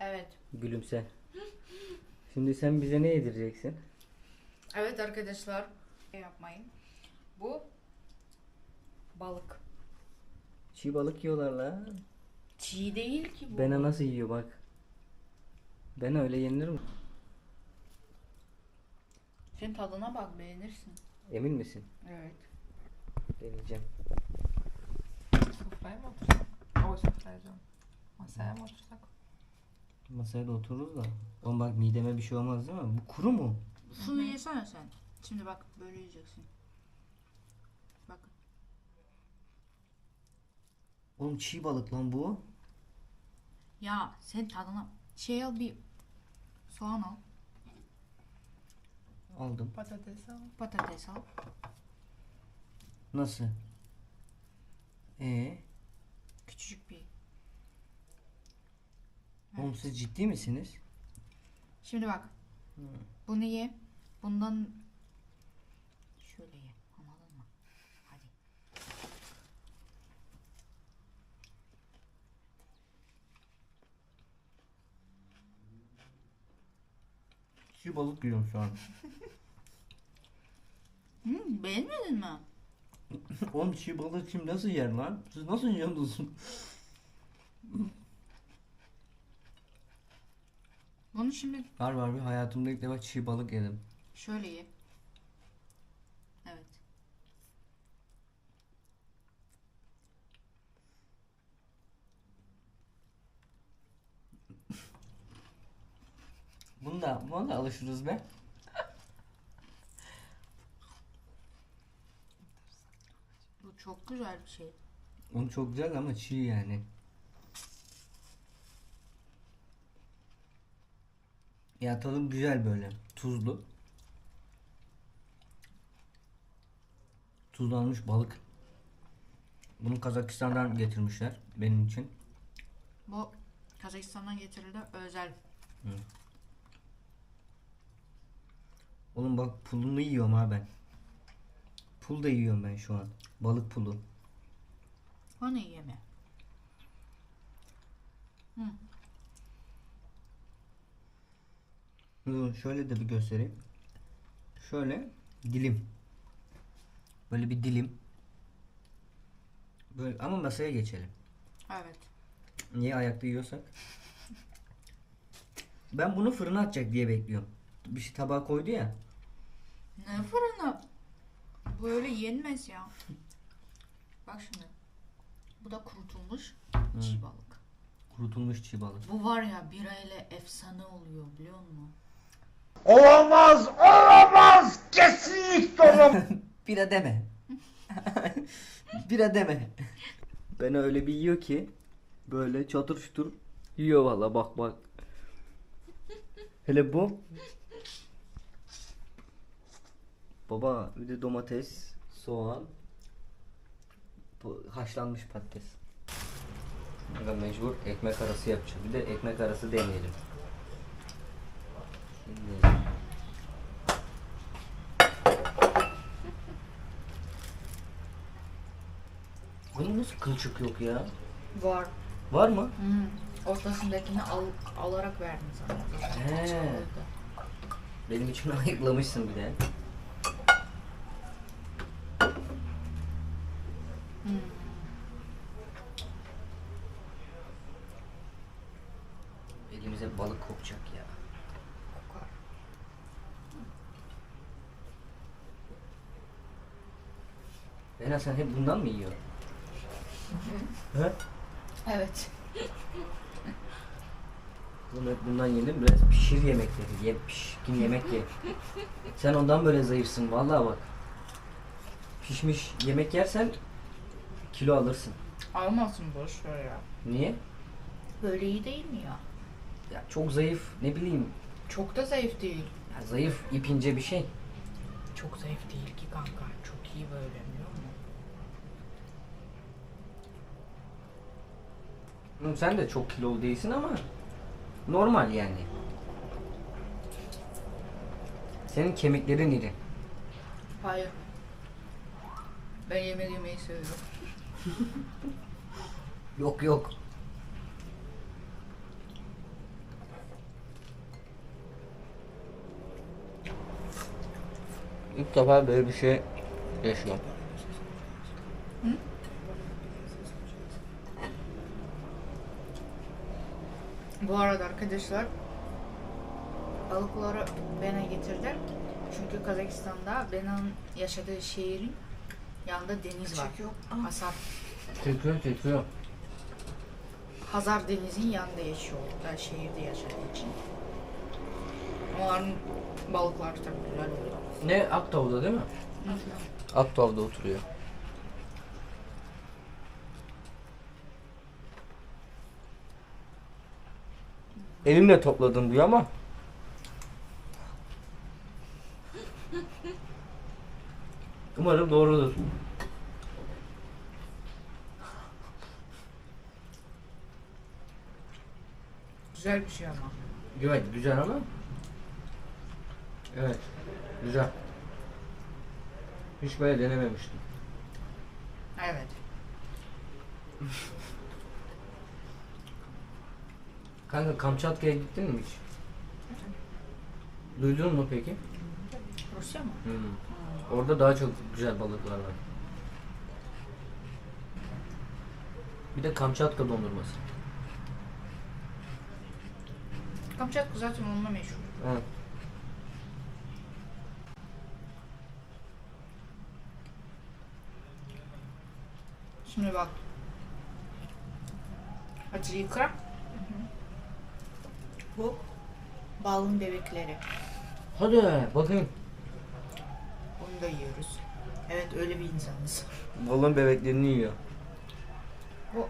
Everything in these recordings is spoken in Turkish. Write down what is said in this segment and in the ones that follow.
Evet. Gülümse. Şimdi sen bize ne yedireceksin? Evet arkadaşlar. Yapmayın. Bu balık. Çiğ balık yiyorlar la. Çiğ değil ki bu. Bena nasıl yiyor bak. Ben öyle yenilir mi? Sen tadına bak beğenirsin. Emin misin? Evet. Deneyeceğim. Sofraya mı otursak? O sofraya. Masaya mı otursak? Masaya da otururuz da. Oğlum bak mideme bir şey olmaz değil mi? Bu kuru mu? Şunu yesene sen. Şimdi bak böyle yiyeceksin. Bak. Oğlum çiğ balık lan bu. Ya sen tadına şey al bir soğan al. Aldım. Patates al. Patates al. Nasıl? Ee, Küçücük bir. Oğlum siz ciddi misiniz? Şimdi bak. Bunu ye. Bundan şöyle ye. Anladın mı? Hadi. Çiğ balık yiyorum şu an. Hı, beğenmedin mi? Oğlum çiğ balık kim nasıl yer lan? Siz nasıl yiyorsunuz? Bunu şimdi Var var bir hayatımda ilk defa çiğ balık yedim. şöyle ye. Evet. Bunu da, buna da alışırız be. Bu çok güzel bir şey. Onu çok güzel ama çiğ yani. Ya tadı güzel böyle. Tuzlu. Tuzlanmış balık. Bunu Kazakistan'dan getirmişler benim için. Bu Kazakistan'dan getirildi özel. Oğlum bak pulunu yiyorum ha ben. Pul da yiyorum ben şu an. Balık pulu. O ne yeme? Şöyle de bir göstereyim. Şöyle dilim. Böyle bir dilim. Böyle ama masaya geçelim. Evet. Niye ayakta yiyorsak? Ben bunu fırına atacak diye bekliyorum. Bir şey tabağa koydu ya. Ne fırını? Bu öyle yenmez ya. Bak şimdi. Bu da kurutulmuş çiğ balık. Kurutulmuş çiğ balık. Bu var ya birayla efsane oluyor biliyor musun? Olamaz, olamaz, kesinlikle olamaz. Bira deme. Bira deme. Ben öyle bir yiyor ki böyle çatır çutur yiyor valla bak bak. Hele bu. Baba bir de domates, soğan, bu haşlanmış patates. Ben mecbur ekmek arası yapacağım. Bir de ekmek arası deneyelim. Bunun nasıl kılçık yok ya? Var. Var mı? Hı. Ortasındakini al, alarak verdim sana. He. Benim için ayıklamışsın bir de. Elimize balık kokacak ya. Kokar. Lena sen hep bundan mı yiyorsun? He? Evet. Oğlum hep bundan yedim biraz pişir yemekleri ye pişkin yemek ye. Sen ondan böyle zayıfsın vallahi bak. Pişmiş yemek yersen kilo alırsın. Almasın boş ver ya. Niye? Böyle iyi değil mi ya? Ya çok zayıf ne bileyim Çok da zayıf değil. ya zayıf ipince bir şey. Çok zayıf değil ki kanka. Çok iyi böyle biliyor musun? Oğlum sen de çok kilolu değilsin ama normal yani. Senin kemiklerin iri. Hayır. Ben yemek yemeyi seviyorum. Yok yok. İlk defa böyle bir şey yaşıyorum. Hı? Bu arada arkadaşlar balıkları Bena getirdi. Çünkü Kazakistan'da Bena'nın yaşadığı şehrin yanında deniz var. Hazar, Çekiyor çekiyor. Hazar denizin yanında yaşıyor orada şehirde yaşadığı için. Onların balıkları çok güzel oluyor. Ne Aktav'da değil mi? Aktav'da oturuyor. Elimle topladım diyor ama Umarım doğrudur. Güzel bir şey ama. Evet güzel ama Evet güzel. Hiç böyle denememiştim. Evet. Kanka Kamçatka'ya gittin mi hiç? Duydun mu peki? Rusya mı? Hmm. Orada daha çok güzel balıklar var. Bir de Kamçatka dondurması. Kamçatka zaten onunla meşhur. Evet. Şimdi bak. Acıyı kırak. Bu balın bebekleri. Hadi bakayım. Bunu da yiyoruz. Evet öyle bir insanız. Balon bebeklerini yiyor. Bu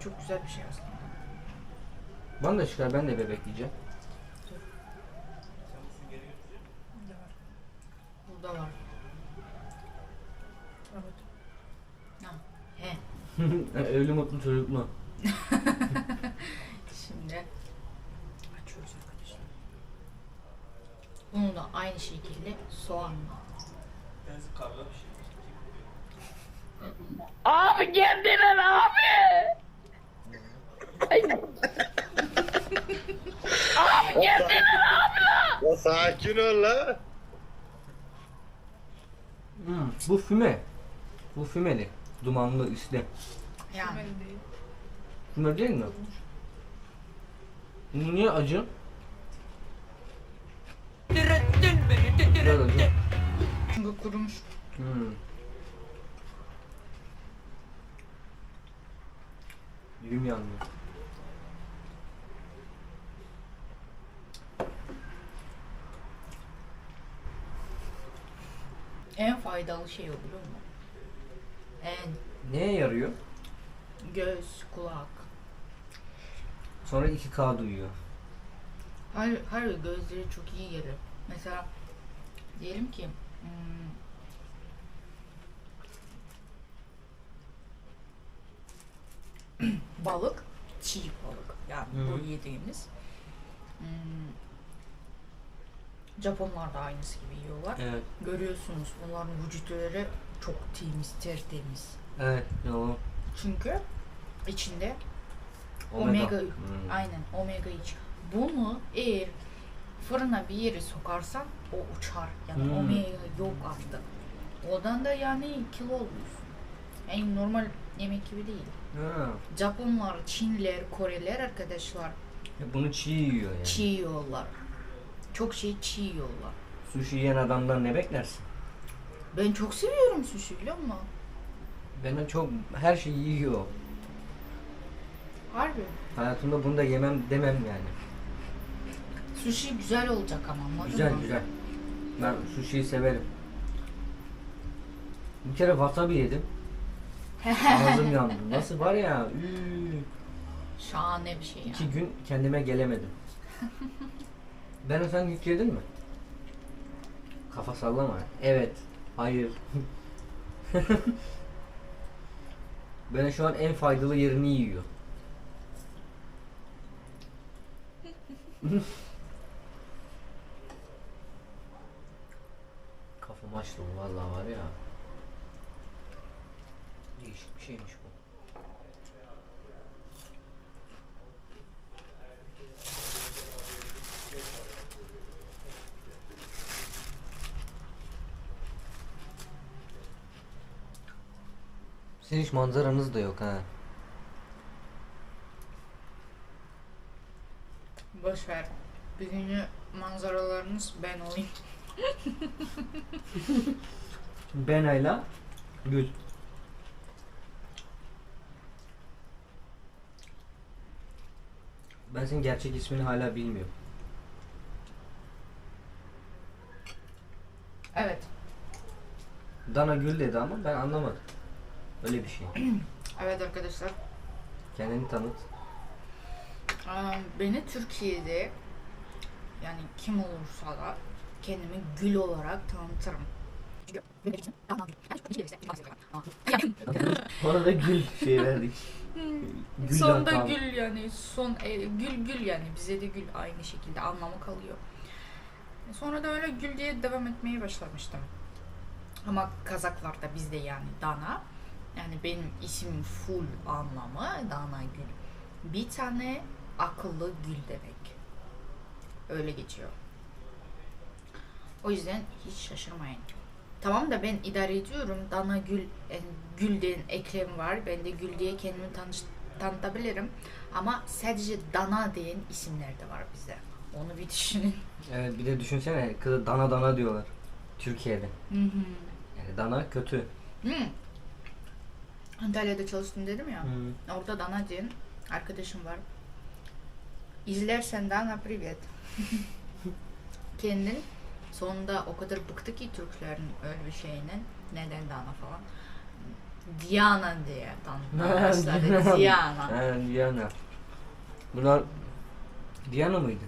çok güzel bir şey aslında. Bana da çıkar ben de bebek yiyeceğim. Burada var. Evet. He. Evli mutlu çocuk mu? Şimdi açıyoruz arkadaşlar. Bunu da aynı şekilde soğanla. Abi kendine abi. abi kendine Ya sakin ol la. Hmm, bu füme. Bu fümeli. Dumanlı isli. Yani. Füme değil mi? Bu niye acı? Acı. çünkü kurumuş. Hmm. Dilim yanmıyor. En faydalı şey o biliyor musun? En Neye yarıyor? göz, kulak. Sonra 2K duyuyor. Hayır, hayır gözleri çok iyi gelir. Mesela diyelim ki hmm, balık, çiğ balık. Yani Hı bu yediğimiz. Hmm, Japonlar da aynısı gibi yiyorlar. Evet. Görüyorsunuz bunların vücutları çok temiz, tertemiz. Evet. Yalan. Çünkü içinde Omega, Hmm. aynen omega 3. Bunu eğer fırına bir yere sokarsan o uçar. Yani Hmm. omega yok artık. Odan da yani kilo oluyorsun. Yani normal yemek gibi değil. Ha. Japonlar, Çinliler, Koreliler arkadaşlar Ya Bunu çiğ yiyor yani. çiğ yiyorlar. Çok şey çiğ yiyorlar. Sushi yiyen adamdan ne beklersin? Ben çok seviyorum sushi biliyor musun? Benden çok her şeyi yiyor. Harbi. Hayatımda bunu da yemem demem yani. Sushi güzel olacak ama anladın Güzel mı? güzel. Ben sushi'yi severim. Bir kere wasabi yedim. Ağzım yandı. Nasıl var ya? üü, Şahane bir şey ya. iki gün kendime gelemedim. ben sen hiç yedin mi? Kafa sallama. Evet. Hayır. ben şu an en faydalı yerini yiyor. Kafam açtı bu valla var ya. Değişik bir şeymiş bu. Sizin hiç manzaranız da yok ha. Boş ver. Bugünü manzaralarınız ben olayım. Benayla Gül. Ben senin gerçek ismini hala bilmiyorum. Evet. Dana Gül dedi ama ben anlamadım. Öyle bir şey. Evet arkadaşlar. Kendini tanıt. Aa, Beni Türkiye'de yani kim olursa da kendimi gül olarak tanıtırım. Ona da Gül şey verdik. Sonda kaldı. gül yani son e, gül gül yani bize de gül aynı şekilde anlamı kalıyor. Sonra da öyle gül diye devam etmeye başlamıştım. Ama Kazaklarda bizde yani Dana. Yani benim ismim full anlamı Dana Gül. Bir tane akıllı gül demek. Öyle geçiyor. O yüzden hiç şaşırmayın. Tamam da ben idare ediyorum. Dana Gül, yani Gül diyen eklem var. Ben de Gül diye kendimi tanış, tanıtabilirim. Ama sadece Dana diyen isimler de var bizde. Onu bir düşünün. Evet bir de düşünsene kızı dana dana diyorlar. Türkiye'de. Hı hı. Yani dana kötü. Hı. Antalya'da çalıştım dedim ya. Hı. Orada Dana diyen arkadaşım var. İzlersen Dana privet. Kendin sonunda o kadar bıktı ki Türklerin öyle bir şeyinden. Neden Dana falan. Diana diye tanıtmaya başladı. Diana. Ha, Diana. Bunlar Diana mıydı?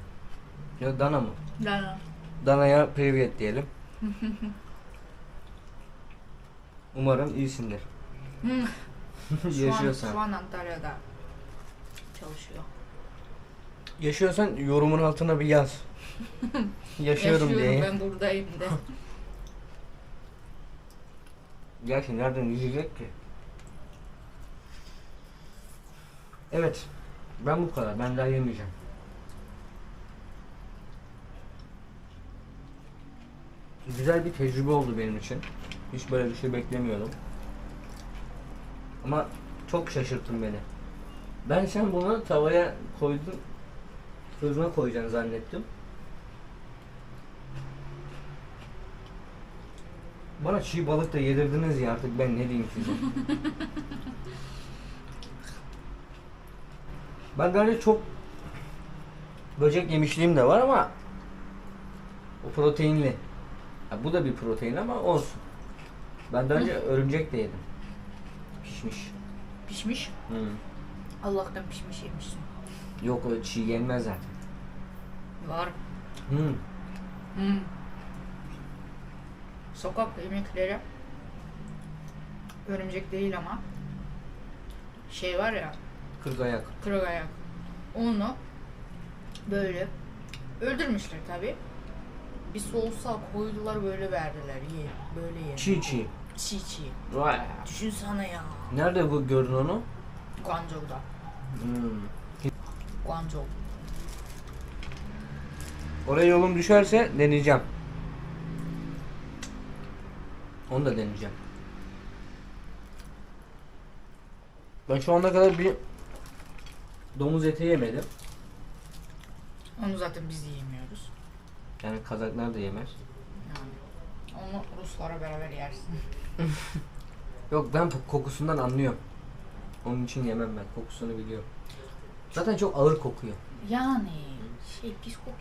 Yok Dana mı? Dana. Dana'ya privyet diyelim. Umarım iyisindir. Hı. Şu an, Yaşıyorsan. şu an Antalya'da çalışıyor. Yaşıyorsan yorumun altına bir yaz. Yaşıyorum diye. ben buradayım de. Gerçi nereden yiyecek ki? Evet. Ben bu kadar. Ben daha yemeyeceğim. Güzel bir tecrübe oldu benim için. Hiç böyle bir şey beklemiyordum. Ama çok şaşırttın beni. Ben sen bunu tavaya koydun, fırına koyacaksın zannettim. Bana çiğ balık da yedirdiniz ya artık ben ne diyeyim size. ben galiba çok böcek yemişliğim de var ama o proteinli. Ha, bu da bir protein ama olsun. Ben daha önce örümcek de yedim. Pişmiş. Pişmiş. Hı. Allah'tan pişmiş yemişsin. Yok o çiğ yenmez zaten. Var. Hı. Hmm. Sokak yemekleri örümcek değil ama şey var ya Kırk ayak. kırık ayak onu böyle öldürmüşler tabi bir soğusa koydular böyle verdiler ye böyle ye Çiğ çiğ. çiğ çiğ Vay. düşünsene ya Nerede bu gördün onu? Guangzhou'da Hmm. Guangzhou Oraya yolum düşerse deneyeceğim. Onu da deneyeceğim. Ben şu ana kadar bir domuz eti yemedim. onu zaten biz yiyemiyoruz Yani Kazaklar da yemez. yani onu Ruslara beraber yersin Yok ben bu kokusundan anlıyorum. Onun için yemem ben. Kokusunu biliyorum. Zaten çok ağır kokuyor. yani şey pis kokuyor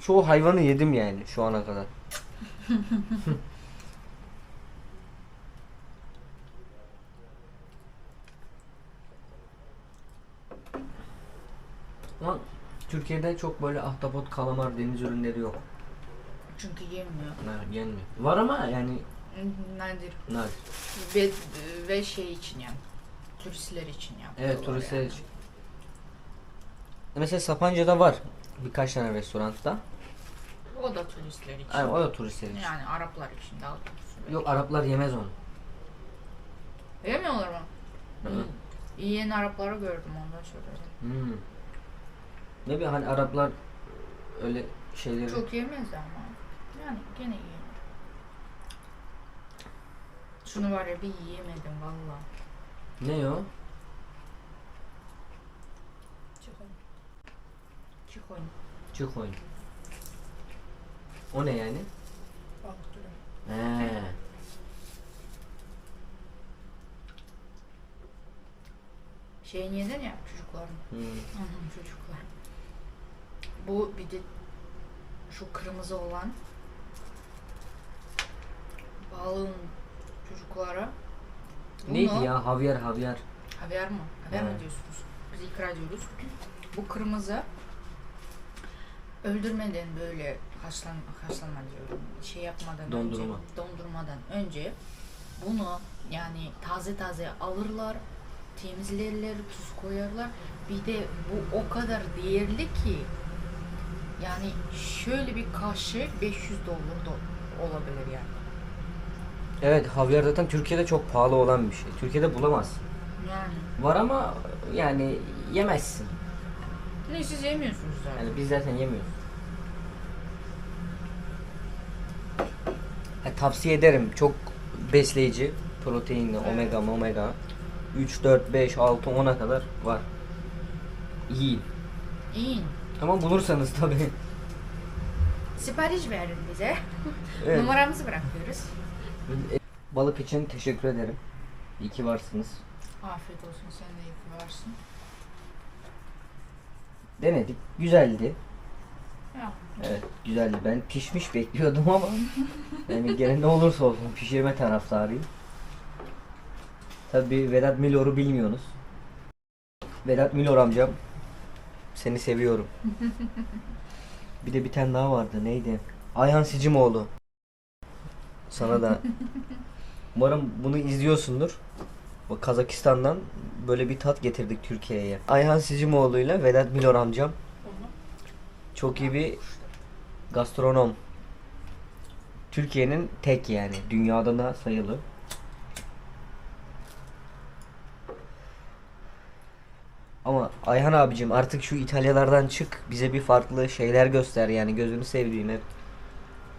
Çoğu hayvanı yedim yani şu ana kadar. Ama Türkiye'de çok böyle ahtapot, kalamar, deniz ürünleri yok. çünkü yemiyor Ha, yenmiyor. Var ama yani nadir nadir. Ve, ve şey için yani. Turistler için yani. Evet turistler için. Mesela Sapanca'da var birkaç tane restoranda. O da turistler için. Yani o da turistler için. Yani Araplar için daha doğrusu. Yok Araplar yemez onu. Yemiyorlar mı? Hı. Yiyen Arapları gördüm ondan söyledim. Hmm. Ne bileyim hani Araplar öyle şeyleri... Çok yemezler ama. Yani gene yiyorlar. Şunu var ya bir yiyemedim valla. Ne o? Çıkalım. Çikoy. Çikoy. O ne yani? Balık türü. He. Şeyini yedin ya çocukların. Hmm. Hı hı, çocuklar. Bu bir de şu kırmızı olan balığın çocuklara. Neydi Bunu- ya? Havyar havyar. Haber mi? Haber mi Evet. diyorsunuz? Biz ikra diyoruz. Bu kırmızı öldürmeden böyle haşlan, haşlanma diyorum. Şey yapmadan Dondurma. önce, dondurmadan önce bunu yani taze taze alırlar, temizlerler, tuz koyarlar. Bir de bu o kadar değerli ki yani şöyle bir kaşık 500 dolar da olabilir yani. Evet havyar zaten Türkiye'de çok pahalı olan bir şey. Türkiye'de bulamazsın. Yani. Var ama yani yemezsin. Ne siz yemiyorsunuz zaten. Yani biz zaten yemiyoruz. Ha, tavsiye ederim. Çok besleyici. Proteinli, omega, omega. 3, 4, 5, 6, 10'a kadar var. Yiyin. İyi. Ama bulursanız tabii. Sipariş verin bize. Evet. Numaramızı bırakıyoruz. Balık için teşekkür ederim. İyi ki varsınız. Afiyet olsun sen de iyi ki varsın. Denedik. Güzeldi. Ya. Evet güzeldi. Ben pişmiş bekliyordum ama yani gene ne olursa olsun pişirme taraftarıyım. Tabii Vedat Milor'u bilmiyorsunuz. Vedat Milor amcam seni seviyorum. bir de bir tane daha vardı neydi? Ayhan Sicimoğlu. Sana da umarım bunu izliyorsundur. Kazakistan'dan böyle bir tat getirdik Türkiye'ye. Ayhan Sicimoğlu ile Vedat Milor amcam çok iyi bir gastronom. Türkiye'nin tek yani. Dünyada da sayılı. Ama Ayhan abicim artık şu İtalyalardan çık. Bize bir farklı şeyler göster yani. Gözünü sevdiğim hep.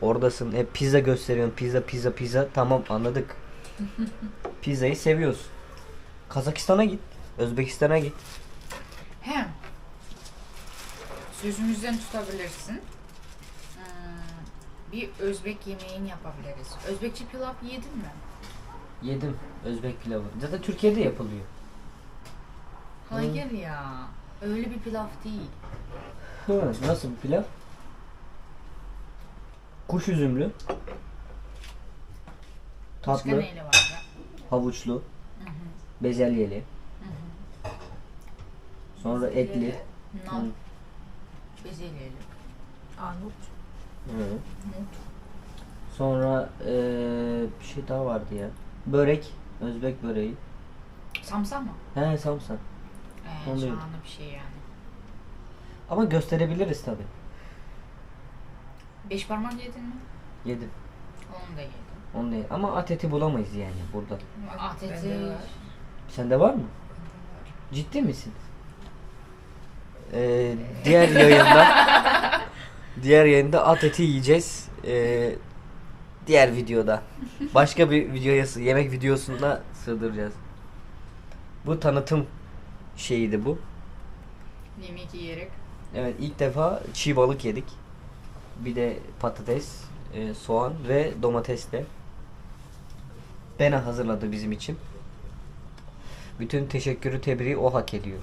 Oradasın. Hep pizza gösteriyorsun. Pizza pizza pizza. Tamam anladık. Pizzayı seviyorsun. Kazakistan'a git. Özbekistan'a git. Hem sözümüzden tutabilirsin. Hmm, bir Özbek yemeğini yapabiliriz. Özbekçi pilav yedin mi? Yedim Özbek pilavı. Zaten Türkiye'de yapılıyor. Hayır ya. Öyle bir pilav değil. Hı, nasıl bir pilav? Kuş üzümlü. Başka Tatlı, neyle var ya? havuçlu, bezelyeli. Sonra etli. Hı. bezelyeli, Armut. Hı. mut. Sonra eee, bir şey daha vardı ya. Börek, Özbek böreği. Samsa mı? He samsa. Ee, Onu da yedim. şahane bir şey yani. Ama gösterebiliriz tabi. Beş parmak yedin mi? Yedim. Onu da yedim. Onu da yedim. Ama at eti bulamayız yani burada. At Bende var. Sende var mı? Ciddi misin? Ee, diğer yayında diğer yayında at eti yiyeceğiz. Ee, diğer videoda. Başka bir videoya yemek videosunda sığdıracağız. Bu tanıtım şeyiydi bu. Yemek yiyerek. Evet ilk defa çiğ balık yedik. Bir de patates, e, soğan ve domatesle. Bena hazırladı bizim için. Bütün teşekkürü tebriği o hak ediyor.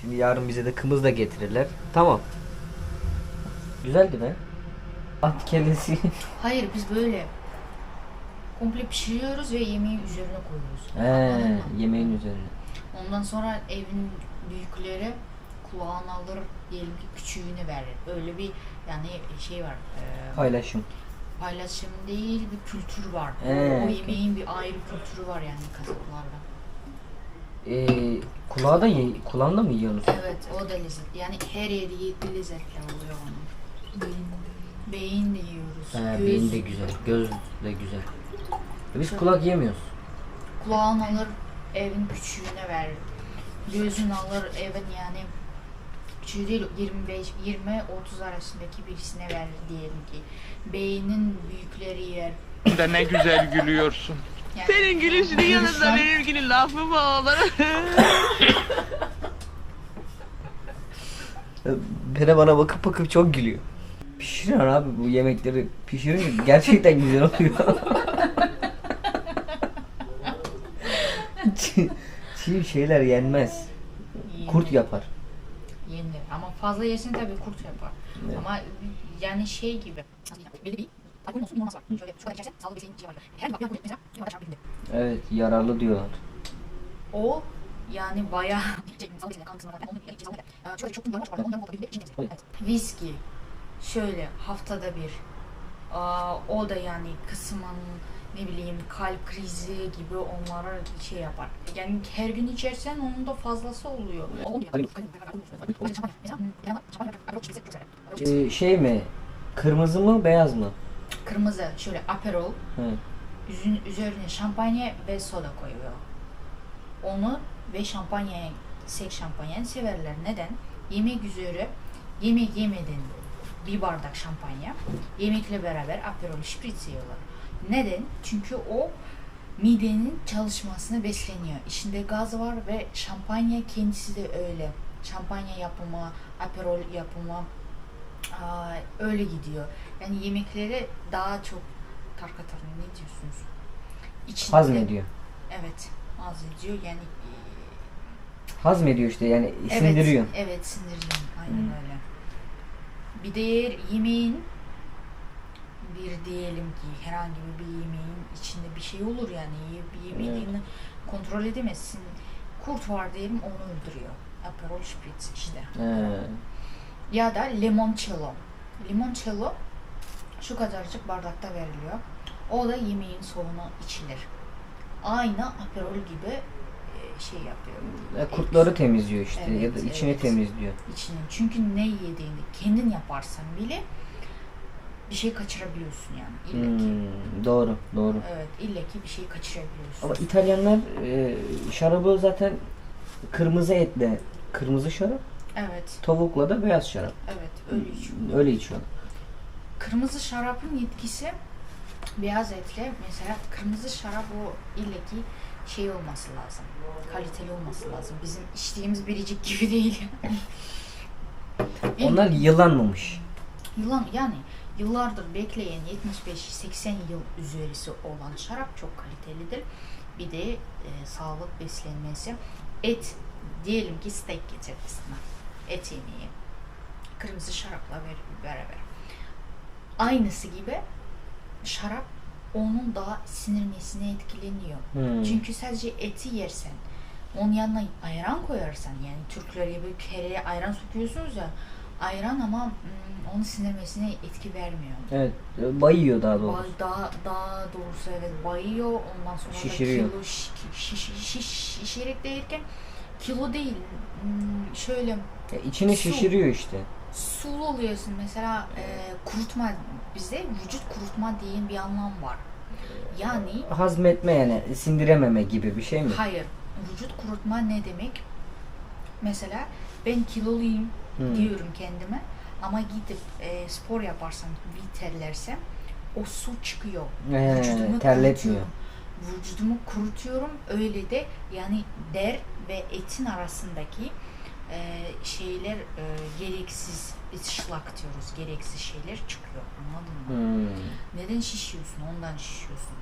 Şimdi yarın bize de kımız da getirirler. Tamam. Güzeldi be. At kellesi. Hayır biz böyle komple pişiriyoruz ve yemeği üzerine koyuyoruz. He, Anladın mı? yemeğin üzerine. Ondan sonra evin büyükleri kulağını alır, diyelim ki küçüğünü verir. Öyle bir yani şey var. e, Paylaşım. paylaşım değil bir kültür var. He. O yemeğin bir ayrı kültürü var yani Kazaklarda. Ee, kulağı da ye, kulağında mı yiyorsunuz? Evet o da lezzetli. Yani her yeri yedi lezzetli oluyor onun. Beyin de yiyoruz. He, göz, beyin de güzel, göz de güzel. Biz kulak yemiyoruz. Kulağını alır evin küçüğüne verir. Gözünü alır evin yani küçüğü değil 25 20 30 arasındaki birisine verir diyelim ki. Beynin büyükleri yer. da ne güzel gülüyorsun. Yani, Senin gülüşünün yanında benimkinin lafı mı olur? Bere bana bakıp bakıp çok gülüyor. Pişirin abi bu yemekleri pişirince gerçekten güzel oluyor. çiğ, şeyler yenmez. yenir, Kurt yapar. Yenir. Ama fazla yesin tabii kurt yapar. Evet. Ama yani şey gibi. Evet yararlı diyorlar. O yani bayağı. Viski şöyle haftada bir. Aa, o da yani kısmen ne bileyim kalp krizi gibi onlara şey yapar. Yani her gün içersen onun da fazlası oluyor. Ee, şey mi? Kırmızı mı beyaz mı? Kırmızı şöyle aperol Hı. üzün, üzerine şampanya ve soda koyuyor. Onu ve şampanyayı, sek şampanyayı severler. Neden? Yemek üzere yemek yemeden bir bardak şampanya yemekle beraber aperol spritz yiyorlar. Neden? Çünkü o midenin çalışmasını besleniyor. İçinde gaz var ve şampanya kendisi de öyle. Şampanya yapımı, aperol yapımı aa, öyle gidiyor. Yani yemeklere daha çok tarkatar ne diyorsunuz? İçinde, Hazmediyor. Evet, hazmediyor. Yani Hazmediyor işte yani evet, sindiriyor. Evet, sindiriyor. Aynen Hmm. öyle. Bir de yemeğin bir diyelim ki herhangi bir yemeğin içinde bir şey olur yani bir yemediğini kontrol edemezsin. Kurt var diyelim onu öldürüyor. Aperol Spritz işte. He. Ya da limoncello. Limoncello şu kadarcık bardakta veriliyor. O da yemeğin sonuna içilir. Aynı aperol gibi e, şey yapıyor. Ya kurtları temizliyor işte Evet, ya da içini evet. temizliyor. İçinin. Çünkü ne yediğini kendin yaparsan bile bir şey kaçırabiliyorsun yani. İlla ki. Hmm, doğru, doğru. Evet, illa ki bir şey kaçırabiliyorsun. Ama İtalyanlar e, şarabı zaten kırmızı etle kırmızı şarap, Evet, tavukla da beyaz şarap. evet öyle içiyor. Öyle içiyorlar. Kırmızı şarabın yetkisi beyaz etle mesela kırmızı şarap o illa ki şey olması lazım. Kaliteli olması lazım. Bizim içtiğimiz biricik gibi değil. Onlar yılanmamış. Yılan yani yıllardır bekleyen 75-80 yıl üzerisi olan şarap çok kalitelidir. Bir de e, sağlık beslenmesi. Et diyelim ki steak getirdi sana. Et yemeği. Kırmızı şarapla beraber. Aynısı gibi şarap onun daha sinirmesine etkileniyor. Hmm. Çünkü sadece eti yersen, onun yanına ayran koyarsan yani Türkler gibi kereye ayran sokuyorsunuz ya ayran ama mm, onun sinirmesine etki vermiyor. Evet, bayıyor daha doğrusu. Daha, daha doğrusu evet bayıyor ondan sonra Şişiriyor. da kilo şiş, şiş, şiş, derken kilo değil mm, şöyle Ya içini Su. şişiriyor işte. sulu oluyorsun mesela e, kurutma bize vücut kurutma diye bir anlam var. Yani Hazmetme yani sindirememe gibi bir şey mi? Hayır. Vücut kurutma ne demek? Mesela ben kiloluyum Hmm. diyorum kendime ama gidip e, spor yaparsam, bir terlersem o su çıkıyor. Ee, Vücudumu terletmiyor. kurutuyorum. Vücudumu kurutuyorum. Öyle de yani der ve etin arasındaki e, şeyler e, gereksiz ışlak diyoruz. Gereksiz şeyler çıkıyor. Anladın mı? Hmm. Neden şişiyorsun? Ondan şişiyorsun.